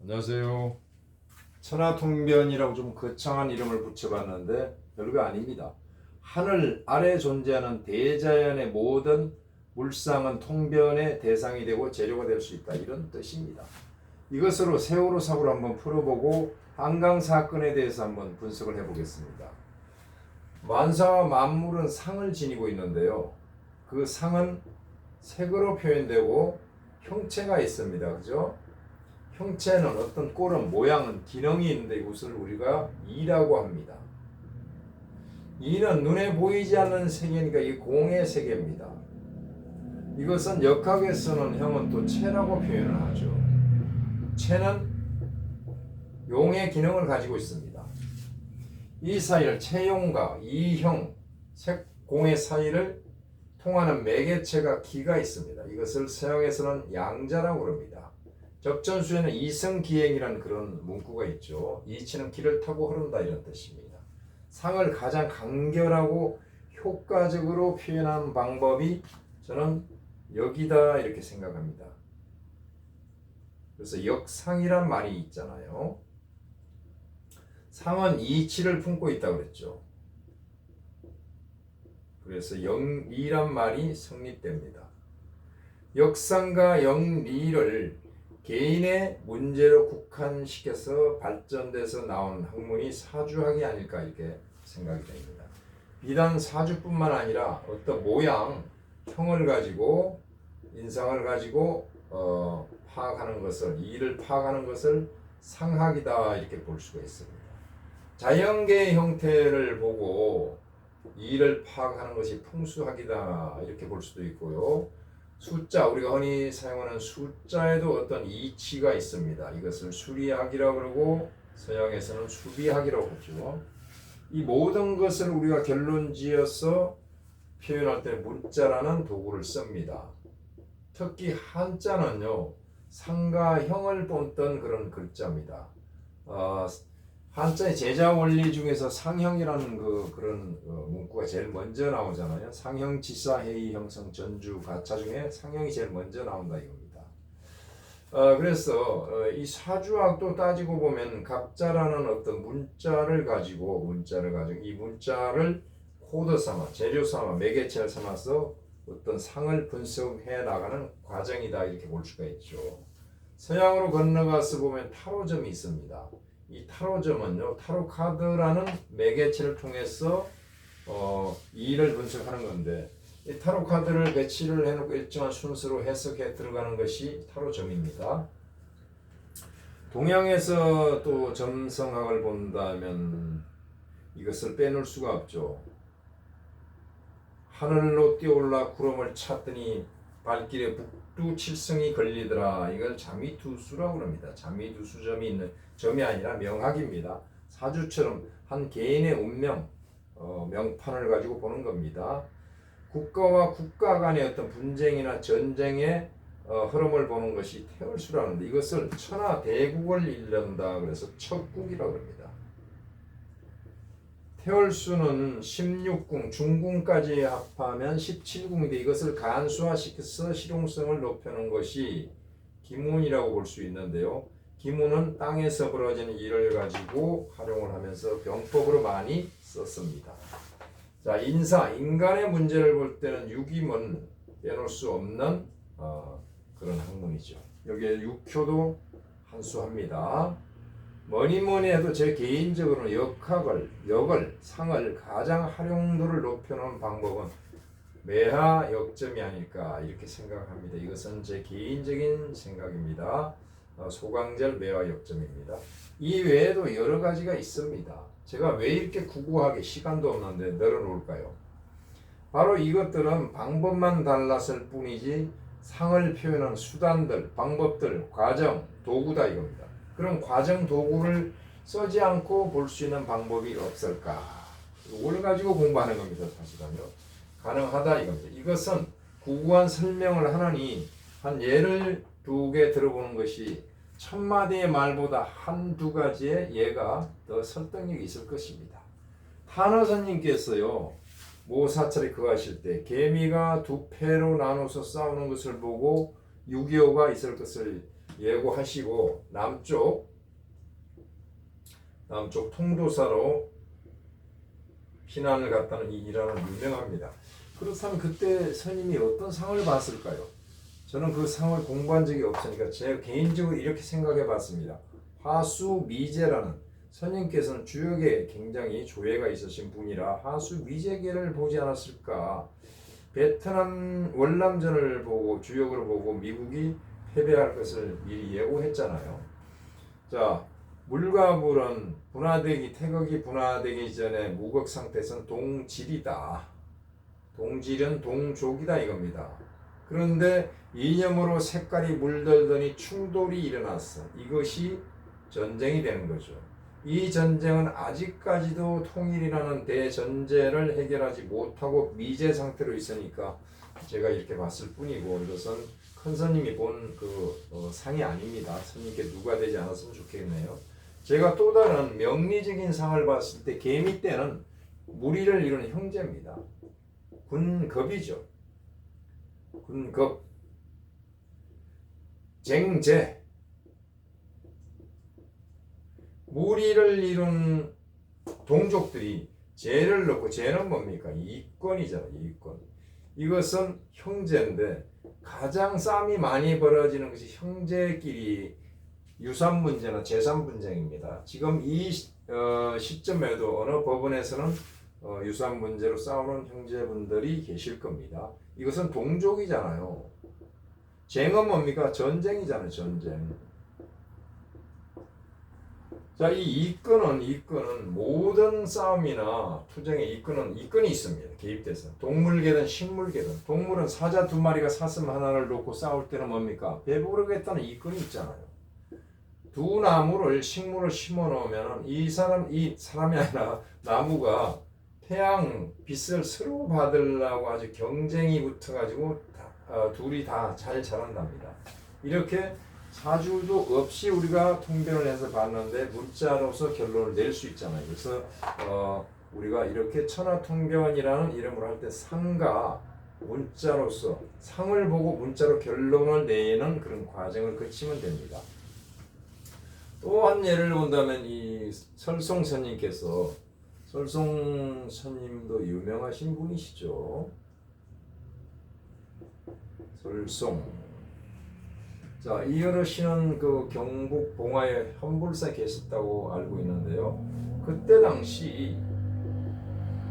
안녕하세요. 천하통변이라고 좀 거창한 이름을 붙여봤는데 별거 아닙니다. 하늘 아래 존재하는 대자연의 모든 물상은 통변의 대상이 되고 재료가 될 수 있다 이런 뜻입니다. 이것으로 세월호 사고를 한번 풀어보고 한강 사건에 대해서 한번 분석을 해보겠습니다. 만사와 만물은 상을 지니고 있는데요. 그 상은 색으로 표현되고 형체가 있습니다. 그죠? 형체는 어떤 꼴은 모양은 기능이 있는데 이것을 우리가 이라고 합니다. 이는 눈에 보이지 않는 세계니까 이 공의 세계입니다. 이것은 역학에서는 형은 또 체라고 표현을 하죠. 체는 용의 기능을 가지고 있습니다. 이 사이를 체용과 이형, 색공의 사이를 통하는 매개체가 기가 있습니다. 이것을 서양에서는 양자라고 그럽니다. 적전수에는 이성기행이라는 그런 문구가 있죠. 이치는 길을 타고 흐른다 이런 뜻입니다. 상을 가장 간결하고 효과적으로 표현한 방법이 저는 여기다 이렇게 생각합니다. 그래서 역상이란 말이 있잖아요. 상은 이치를 품고 있다고 그랬죠. 그래서 영리란 말이 성립됩니다. 역상과 영리를 개인의 문제로 국한시켜서 발전돼서 나온 학문이 사주학이 아닐까 이렇게 생각이 됩니다. 비단 사주뿐만 아니라 어떤 모양, 형을 가지고 인상을 가지고 어, 파악하는 것을 이를 파악하는 것을 상학이다 이렇게 볼 수가 있습니다. 자연계의 형태를 보고 이를 파악하는 것이 풍수학이다 이렇게 볼 수도 있고요. 숫자 우리가 흔히 사용하는 숫자에도 어떤 이치가 있습니다. 이것을 수리학이라고 그러고 서양에서는 수비학이라고 하죠. 이 모든 것을 우리가 결론지어서 표현할 때 문자라는 도구를 씁니다. 특히 한자는요 상과 형을 본떤 그런 글자입니다. 어, 한자의 제자 원리 중에서 상형이라는 그 그런 어, 문구가 제일 먼저 나오잖아요. 상형 지사 해이 형성 전주 가차 중에 상형이 제일 먼저 나온다 이겁니다. 어, 그래서 어, 이 사주학도 따지고 보면 각자라는 어떤 문자를 가지고 문자를 가지고 이 문자를 코드 삼아 재료 삼아 매개체를 삼아서 어떤 상을 분석해 나가는 과정이다 이렇게 볼 수가 있죠. 서양으로 건너가서 보면 타로점이 있습니다. 이 타로점은요 타로 카드라는 매개체를 통해서 어, 이를 분석하는 건데 이 타로 카드를 배치를 해놓고 일정한 순서로 해석해 들어가는 것이 타로점입니다. 동양에서 또 점성학을 본다면 이것을 빼놓을 수가 없죠. 하늘로 뛰어올라 구름을 찾더니 발길에 북두칠성이 걸리더라. 이걸 자미두수라고 합니다. 자미두수점이 있는 점이 아니라 명학입니다. 사주처럼 한 개인의 운명, 어, 명판을 가지고 보는 겁니다. 국가와 국가 간의 어떤 분쟁이나 전쟁의 어, 흐름을 보는 것이 태월수라는데 이것을 천하 대국을 일른다 그래서 척국이라고 합니다. 태월수는 16궁, 중궁까지 합하면 17궁인데 이것을 간수화시켜서 실용성을 높여놓은 것이 기문이라고 볼 수 있는데요. 기문은 땅에서 벌어지는 일을 가지고 활용을 하면서 병법으로 많이 썼습니다. 자, 인사, 인간의 문제를 볼 때는 유기문 빼놓을 수 없는 어, 그런 학문이죠. 여기에 육효도 한수합니다. 뭐니 뭐니 해도 제 개인적으로는 역학을, 역을, 상을 가장 활용도를 높여놓은 방법은 매하 역점이 아닐까 이렇게 생각합니다. 이것은 제 개인적인 생각입니다. 어, 소강절 매화 역점입니다. 이 외에도 여러 가지가 있습니다. 제가 왜 이렇게 구구하게 시간도 없는데 늘어놓을까요? 바로 이것들은 방법만 달랐을 뿐이지 상을 표현한 수단들, 방법들, 과정, 도구다 이겁니다. 그런 과정 도구를 쓰지 않고 볼 수 있는 방법이 없을까? 이걸 가지고 공부하는 겁니다. 사실은요. 가능하다 이겁니다. 이것은 구구한 설명을 하나니 한 예를 두 개 들어보는 것이 천 마디의 말보다 한두 가지의 예가 더 설득력이 있을 것입니다. 탄화선님께서요 모 사찰에 거하실 때 개미가 두 패로 나눠서 싸우는 것을 보고 6.25가 있을 것을 예고하시고 남쪽 남쪽 통도사로 피난을 갔다는 이 일화는 유명합니다. 그렇다면 그때 스님이 어떤 상을 봤을까요? 저는 그 상을 공부한 적이 없으니까 제가 개인적으로 이렇게 생각해 봤습니다. 화수 미제라는 스님께서는 주역에 굉장히 조예가 있으신 분이라 하수 미제계를 보지 않았을까. 베트남 월남전을 보고 주역으로 보고 미국이 패배할 것을 미리 예고했잖아요. 자, 물과 물은 분화되기 태극이 분화되기 전에 무극 상태에서는 동질이다. 동질은 동족이다 이겁니다. 그런데 이념으로 색깔이 물들더니 충돌이 일어났어. 이것이 전쟁이 되는 거죠. 이 전쟁은 아직까지도 통일이라는 대전제를 해결하지 못하고 미제 상태로 있으니까 제가 이렇게 봤을 뿐이고 이것은 큰 스님이 본그 상이 아닙니다. 스님께 누가 되지 않았으면 좋겠네요. 제가 또 다른 명리적인 상을 봤을 때 개미 때는 무리를 이루는 형제입니다. 군급이죠. 군급. 쟁제. 무리를 이룬 동족들이 죄를 넣고 죄는 뭡니까? 이권이잖아, 이권. 이것은 형제인데 가장 싸움이 많이 벌어지는 것이 형제끼리 유산 문제나 재산 분쟁입니다. 지금 이 시- 어, 시점에도 어느 법원에서는 어, 유산 문제로 싸우는 형제분들이 계실 겁니다. 이것은 동족이잖아요. 쟁은 뭡니까? 전쟁이잖아요, 전쟁. 자, 이 이권은 이권은 모든 싸움이나 투쟁에 이권은 이권이 있습니다. 개입돼서 동물계든 식물계든 동물은 사자 두 마리가 사슴 하나를 놓고 싸울 때는 뭡니까? 배부르겠다는 이권이 있잖아요. 두 나무를 식물을 심어 놓으면 이 사람 이 사람이 아니라 나무가 태양 빛을 서로 받으려고 아주 경쟁이 붙어가지고 다- 어, 둘이 다 잘 자란답니다. 이렇게 사주도 없이 우리가 통변을 해서 봤는데 문자로서 결론을 낼 수 있잖아요. 그래서 어, 우리가 이렇게 천하통변이라는 이름으로 할 때 상과 문자로서 상을 보고 문자로 결론을 내는 그런 과정을 거치면 됩니다. 또 한 예를 본다면 이 설송 스님께서 설송 스님도 유명하신 분이시죠. 설송. 자, 이 어르신은 그 경북 봉화에 헌불사에 계셨다고 알고 있는데요. 그때 당시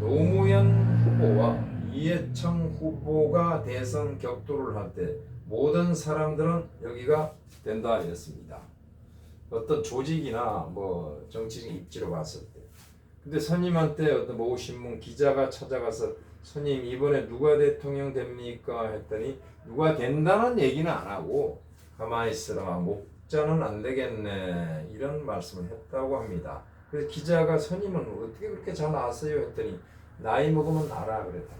노무현 후보와 이해창 후보가 대선 격돌을 할 때 모든 사람들은 여기가 된다 했습니다. 어떤 조직이나 뭐 정치적 입지로 봤을 때. 근데 스님한테 어떤 모 신문 기자가 찾아가서 스님 이번에 누가 대통령 됩니까 했더니 누가 된다는 얘기는 안 하고 가만히 있으라 목자는 안 되겠네 이런 말씀을 했다고 합니다. 그래서 기자가 스님은 어떻게 그렇게 잘 아세요 했더니 나이 먹으면 알아 그랬답니다.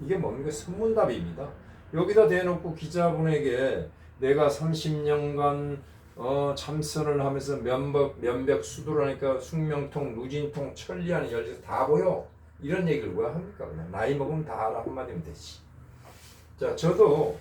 이게 뭡니까 선문답입니다. 여기다 대놓고 기자분에게 내가 30년간 어, 참선을 하면서 면벽 면벽 수도를 하니까 숙명통, 누진통, 천리하는 열쇠 다 보여. 이런 얘기를 왜 합니까? 그냥 나이 먹으면 다 알아 한마디면 되지. 자, 저도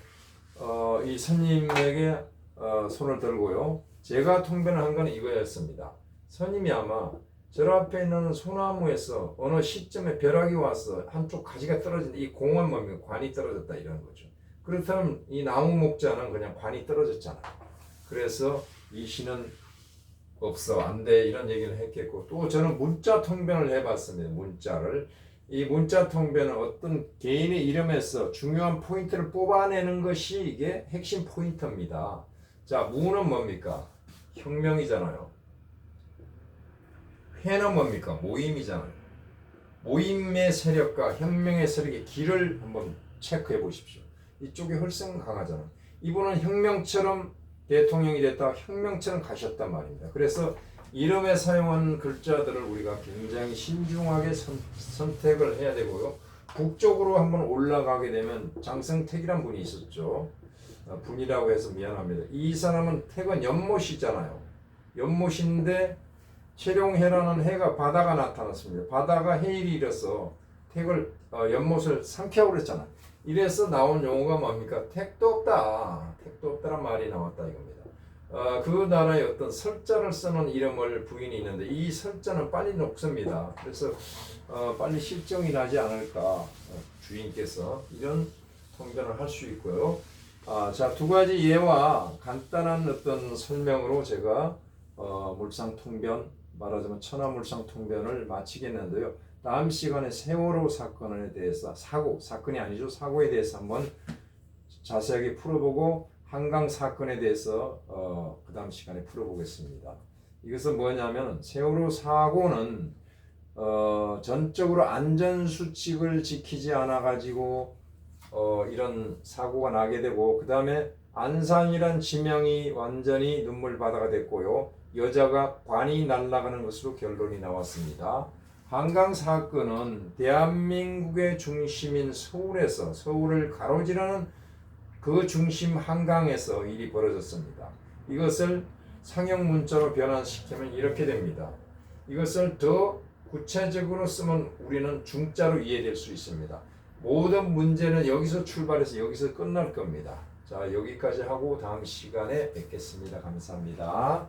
어, 이 스님에게 어, 손을 들고요. 제가 통변을 한 거는 이거였습니다. 스님이 아마 저 앞에 있는 소나무에서 어느 시점에 벼락이 와서 한쪽 가지가 떨어진다. 이 공은 뭡니까? 관이 떨어졌다 이런 거죠. 그렇다면 이 나무 목자는 그냥 관이 떨어졌잖아요. 그래서 이 시는 없어 안 돼 이런 얘기를 했겠고 또 저는 문자 통변을 해봤습니다. 문자를 이 문자 통변은 어떤 개인의 이름에서 중요한 포인트를 뽑아내는 것이 이게 핵심 포인트입니다. 자 무는 뭡니까? 혁명이잖아요. 회는 뭡니까? 모임이잖아요. 모임의 세력과 혁명의 세력의 길을 한번 체크해 보십시오. 이쪽이 훨씬 강하잖아. 이분은 혁명처럼 대통령이 됐다 혁명처럼 가셨단 말입니다. 그래서 이름에 사용한 글자들을 우리가 굉장히 신중하게 선, 선택을 해야 되고요. 북쪽으로 한번 올라가게 되면 장성택이란 분이 있었죠. 어, 분이라고 해서 미안합니다. 이 사람은 택은 연못이잖아요. 연못인데 체룡해라는 해가 바다가 나타났습니다. 바다가 해일이 일어서 택을 어, 연못을 그랬잖아. 이래서 나온 용어가 뭡니까? 택도 없다. 택도 없다란 말이 나왔다 이겁니다. 어, 그 나라의 어떤 설자를 써놓은 이름을 부인이 있는데 이 설자는 빨리 녹습니다. 그래서 어, 빨리 실종이 나지 않을까 어, 주인께서 이런 통변을 할 수 있고요. 아, 자, 두 가지 예와 간단한 어떤 설명으로 제가 어, 물상 통변 말하자면 천하 물상 통변을 마치겠는데요. 다음 시간에 세월호 사건에 대해서 사고 사건이 아니죠 사고에 대해서 한번 자세하게 풀어보고 한강 사건에 대해서 어, 그 다음 시간에 풀어보겠습니다. 이것은 뭐냐면 세월호 사고는 어, 전적으로 안전 수칙을 지키지 않아 가지고 어, 이런 사고가 나게 되고 그 다음에 안산이란 지명이 완전히 눈물 바다가 됐고요. 여자가 관이 날아가는 것으로 결론이 나왔습니다. 한강 사건은 대한민국의 중심인 서울에서 서울을 가로지르는 그 중심 한강에서 일이 벌어졌습니다. 이것을 상형 문자로 변환시키면 이렇게 됩니다. 이것을 더 구체적으로 쓰면 우리는 중자로 이해될 수 있습니다. 모든 문제는 여기서 출발해서 여기서 끝날 겁니다. 자, 여기까지 하고 다음 시간에 뵙겠습니다. 감사합니다.